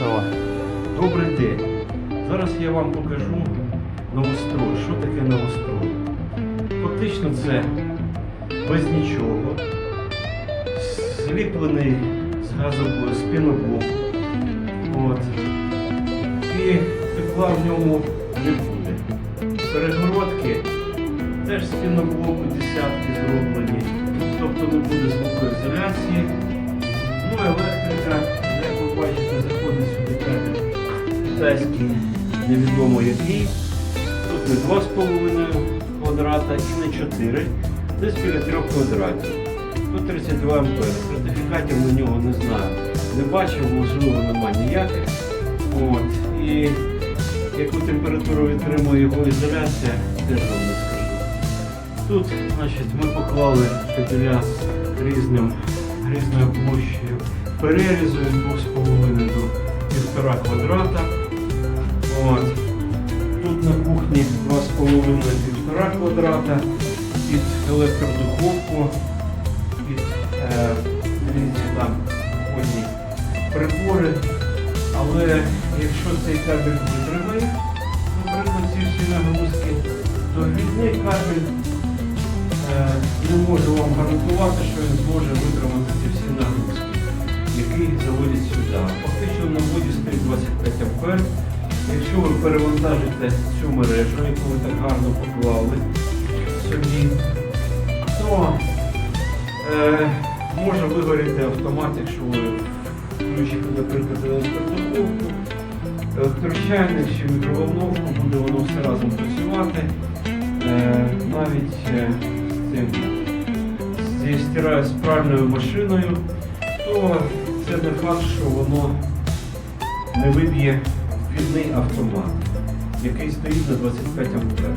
Давай. Добрий день. Зараз я вам покажу новострой. Що таке новострой? Фактично це без нічого. Зліплений з газоблоку, з піноблоку. От. І тепла в ньому не буде. Перегородки теж з піноблоку десятки зроблені. Тобто не буде звукоізоляції. Ну, електрика, як ви бачите, заходить китайський, невідомо який. Тут не 2,5 квадрата і не 4, десь біля 3 квадратів. Тут 32 ампери. Сертифікатів на нього не знаю. Не бачив, можливо, нема ніяких. От. І яку температуру відтримує його ізоляція, теж вам не скажу. Тут значить, ми поклали кабеля різним, різною площею перерізу від 2,5 до 1,5 квадрата. От. Тут на кухні 2,5-1,5 квадрата під електродуховку, під е, різні там водні прибори. Але якщо цей кабель витримає, наприклад, ці всі нагрузки, то рідний кабель е, не можу вам гарантувати, що він зможе витримати перевантажите цю мережу, яку ви так гарно поклали собі, то е, може вигоріти автомат, якщо ви включите, наприклад, електродуховку, електрочайник чи мікроволновку, буде воно все разом працювати. Е, навіть е, цим зі стираю з пральною машиною, то це не факт, що воно не виб'є вхідний автомат, який стоїть на 25 ампер.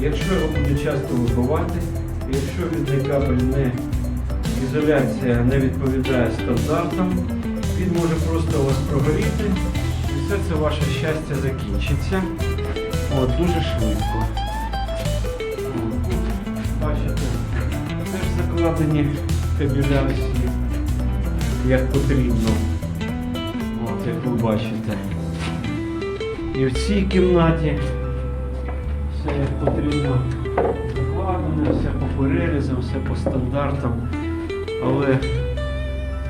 Якщо його буде часто вибивати, якщо відний кабель не ізоляція не відповідає стандартам, він може просто у вас прогоріти, і все це ваше щастя закінчиться. От, дуже швидко. Бачите, теж закладені кабеля як потрібно. От, як ви бачите. І в цій кімнаті все як потрібно закладено, все по перерізам, все по стандартам. Але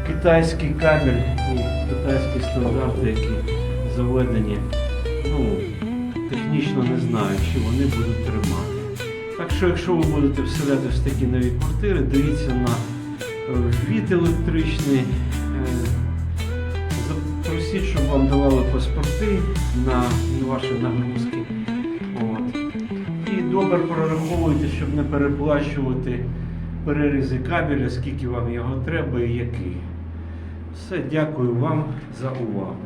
китайський кабель і китайські стандарти, які заведені, ну, технічно не знаю, чи вони будуть тримати. Так що, якщо ви будете вселяти в такі нові квартири, дивіться на е, ввід електричний. Е, щоб вам давали паспорти на ваші нагрузки. От. І добре прораховуйте, щоб не переплачувати перерізи кабеля, скільки вам його треба і який. Все, дякую вам за увагу.